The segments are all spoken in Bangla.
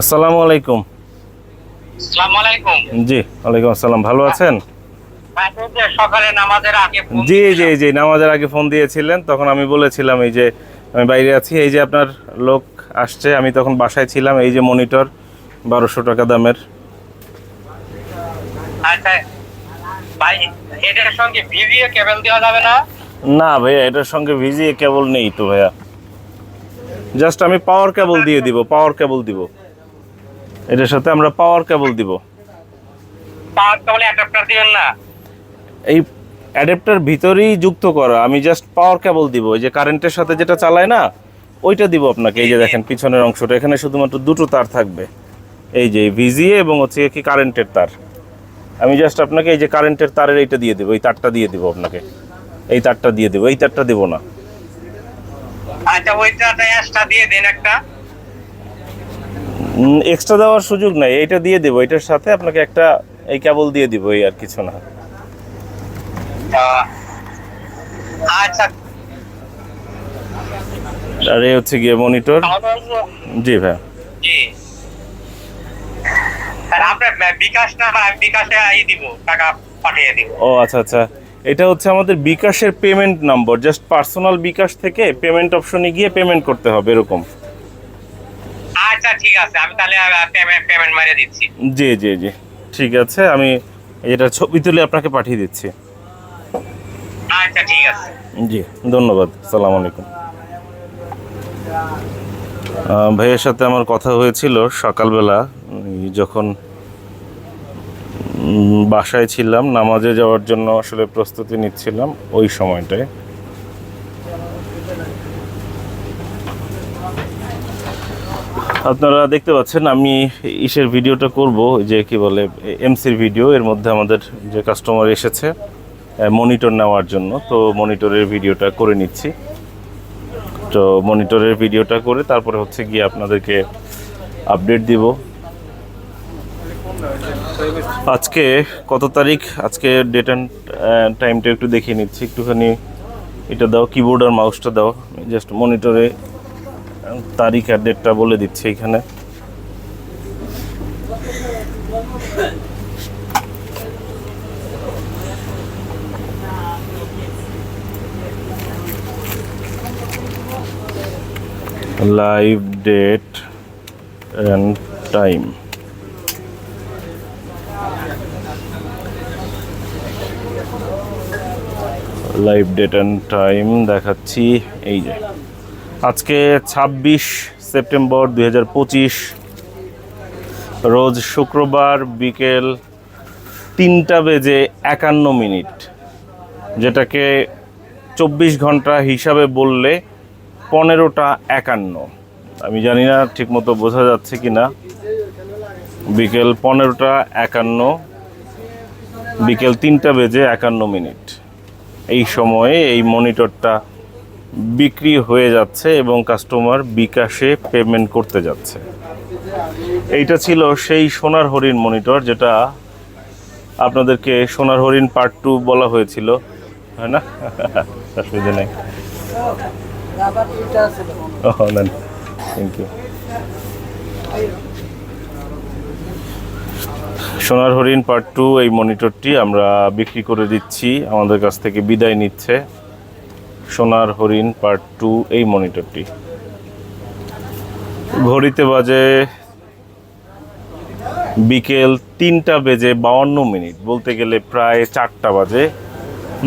আসসালামু আলাইকুম। আসসালামু আলাইকুম। জি ওয়ালাইকুম আসসালাম। ভালো আছেন? ভাই, সকালে নামাজের আগে জি জি জি নামাজের আগে ফোন দিয়েছিলেন তখন আমি বলেছিলাম এই যে আমি বাইরে আছি এই যে আপনার লোক আসছে আমি তখন বাসায় ছিলাম এই যে মনিটর বারোশো টাকা দামের। আচ্ছা ভাই এটার সঙ্গে ভিভিও কেবল দেওয়া যাবে না? না ভাইয়া এটার সঙ্গে ভিজিয়ে কেবল নেই তো ভাইয়া। জাস্ট আমি পাওয়ার কেবল দিয়ে দিব পাওয়ার কেবল দিব। এটার সাথে আমরা পাওয়ার কেবল দিব। পাওয়ার কেবল অ্যাডাপ্টার দিবেন না? এই অ্যাডাপ্টার ভিতরেই যুক্ত করা আমি জাস্ট পাওয়ার কেবল দিব এই যে কারেন্টের সাথে যেটা চালায় না ওইটা দিব আপনাকে এই যে দেখেন পিছনের অংশটা এখানে শুধুমাত্র দুটো তার থাকবে এই যে ভিজিএ এবং হচ্ছে কি কারেন্টের তার। আমি জাস্ট আপনাকে এই যে কারেন্টের তারের এইটা দিয়ে দেবো এই তারটা দিয়ে দিব আপনাকে এই তারটা দিয়ে দেবো এই তারটা দেবো না। আচ্ছা ওইটা দিয়ে দিন একটা। এক্সট্রা দেওয়ার সুযোগ নাই এইটা দিয়ে দেবো এটার সাথে আপনাকে একটা এই কেবল দিয়ে দিব এই আর কিছু না। আচ্ছা। আর এই হচ্ছে গিয়ে মনিটর জি ভাই ও আচ্ছা আচ্ছা। এটা হচ্ছে আমাদের বিকাশের payment number just personal bKash থেকে পেমেন্ট অপশনে গিয়ে পেমেন্ট করতে হবে এরকম। ঠিক আছে আমি তাহলে পেমেন্ট পেমেন্ট মেরে দিচ্ছি। জি জি জি। ঠিক আছে আমি এটা ছবি তুলে আপনাকে পাঠিয়ে দিচ্ছি। আচ্ছা ঠিক আছে। জি ধন্যবাদ সালাম আলাইকুম। ভাইয়ের সাথে আমার কথা হয়েছিল সকালবেলা যখন বাসায় ছিলাম নামাজে যাওয়ার জন্য আসলে প্রস্তুতি নিচ্ছিলাম ওই সময়টায়। আপনারা দেখতে পাচ্ছেন, আমি ইসের ভিডিওটা করব যে কি বলে, এমসির ভিডিও, এর মধ্যে আমাদের যে কাস্টমার এসেছে মনিটর নেওয়ার জন্য, তো মনিটরের ভিডিওটা করে নিচ্ছি। তো মনিটরের ভিডিওটা করে তারপরে হচ্ছে গিয়ে আপনাদেরকে আপডেট দিব। আজকে কত তারিখ? আজকে ডেট অ্যান্ড টাইমটা একটু দেখিয়ে নিচ্ছি, একটুখানি এটা দাও কিবোর্ড আর মাউসটা দাও জাস্ট মনিটরে তারিখ আর ডেটটা বলে দিচ্ছি এখানে। Live date and time live date and time দেখাচ্ছি, এই যে। আজকে ছাব্বিশ সেপ্টেম্বর দু হাজার পঁচিশ, রোজ শুক্রবার বিকেল তিনটা বেজে একান্ন মিনিট, যেটাকে চব্বিশ ঘণ্টা হিসাবে বললে পনেরোটা একান্ন। আমি জানি না ঠিকমতো বোঝা যাচ্ছে কি না বিকেল পনেরোটা একান্ন, বিকেল তিনটা বেজে একান্ন মিনিট। এই সময়ে এই মনিটরটা বিক্রি হয়ে যাচ্ছে এবং কাস্টমার বিকাশে পেমেন্ট করতে যাচ্ছে। এইটা ছিল সেই সোনার হরিণ মনিটর যেটা আপনাদেরকে সোনার হরিণ পার্ট টু বলা হয়েছিল, হয় না? অসুবিধা নেই। থ্যাংক ইউ সোনার হরিণ পার্ট টু এই মনিটরটি আমরা বিক্রি করে দিচ্ছি, আমাদের কাছ থেকে বিদায় নিচ্ছে। সোনার হরিণ পার্ট টু এই মনিটরটি ঘড়িতে বাজে বিকেল তিনটা বেজে বাউন্ন মিনিট বলতে গেলে প্রায় চারটা বাজে।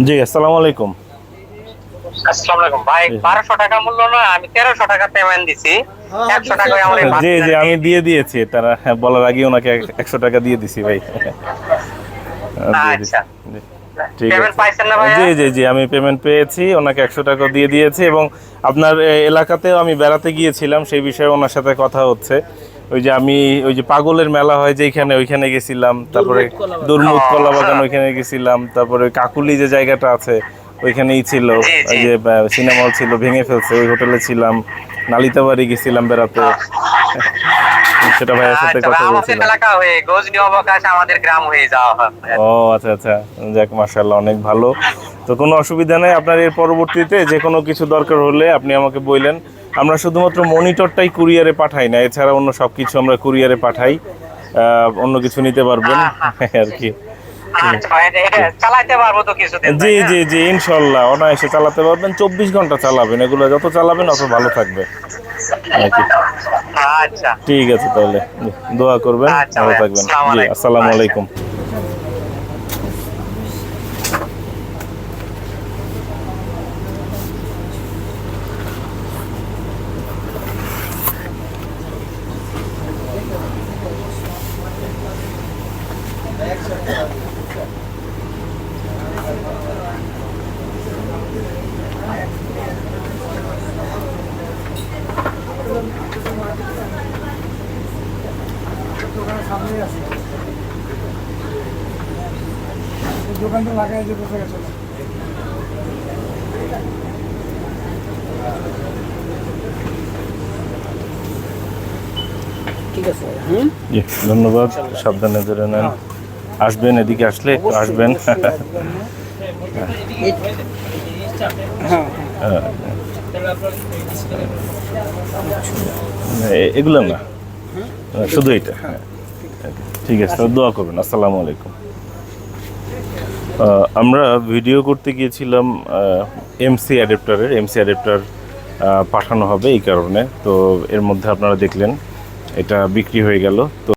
জি আসসালামু আলাইকুম। আসসালামু আলাইকুম। ভাই বারোশো টাকা মূল্য আমি তেরোশো টাকা পেমেন্ট দিছি। একশো টাকা আমার জি জি আমি দিয়ে দিয়েছি। তারা হ্যাঁ, বলার আগে ওনাকে একশো টাকা দিয়ে দিছি ভাই। আচ্ছা। জি। ঠিক আছে। পাইছেন না ভাই জি জি জি আমি পেমেন্ট পেয়েছি ওনাকে একশো টাকা দিয়ে দিয়েছি এবং আপনার এলাকাতেও আমি বেড়াতে গিয়েছিলাম সেই বিষয়ে ওনার সাথে কথা হচ্ছে। ওই যে আমি ওই যে পাগলের মেলা হয় যেখানে ওইখানে গেছিলাম তারপরে দুর্মুখ কলা বাগান। ওইখানে গেছিলাম তারপরে কাকুলি যে জায়গাটা আছে ওইখানেই ছিল। ওই যে সিনেমা হল ছিল ভেঙে ফেলছে ওই হোটেলে ছিলাম নালিতাবাড়ি গেছিলাম বেড়াতে। সেটা ভাইয়ের সাথে আচ্ছা কথা বলছিলাম। এলাকা হয়ে গজনি অবকাশ আমাদের গ্রাম হয়ে যাওয়া ও আচ্ছা আচ্ছা। যাক মাশাআল্লাহ অনেক ভালো। তো কোনো অসুবিধা নাই আপনার এর পরবর্তীতে যে কোনো কিছু দরকার হলে আপনি আমাকে বললেন। আমরা শুধুমাত্র মনিটরটাই কুরিয়ারে পাঠাই না এছাড়া অন্য সব কিছু আমরা কুরিয়ারে পাঠাই অন্য কিছু নিতে পারবেন আর কি। জি। জি জি ইনশাল্লাহ অনায়াসে চালাতে পারবেন। চব্বিশ ঘণ্টা চালাবেন এগুলো যত চালাবেন অত ভালো থাকবে। আচ্ছা। ঠিক আছে তাহলে দোয়া করবেন আচ্ছা ভালো থাকবেন। জি। আসসালামু আলাইকুম। দোকানটা লাগাই যে বসে গেছে। ঠিক আছে হুম? জি ধন্যবাদ। সাবধানে ধরে নেন। আসবেন এদিকে আসলে একটু আসবেন। হ্যাঁ হ্যাঁ। এগুলো না? শুধু এটা? হ্যাঁ। ঠিক আছে দোয়া করবেন, আসসালামু আলাইকুম। আমরা ভিডিও করতে গিয়েছিলাম এমসি অ্যাডাপ্টারের এমসি অ্যাডাপ্টার পাঠানো হবে এই কারণে। তো এর মধ্যে আপনারা দেখলেন, এটা বিক্রি হয়ে গেল। তো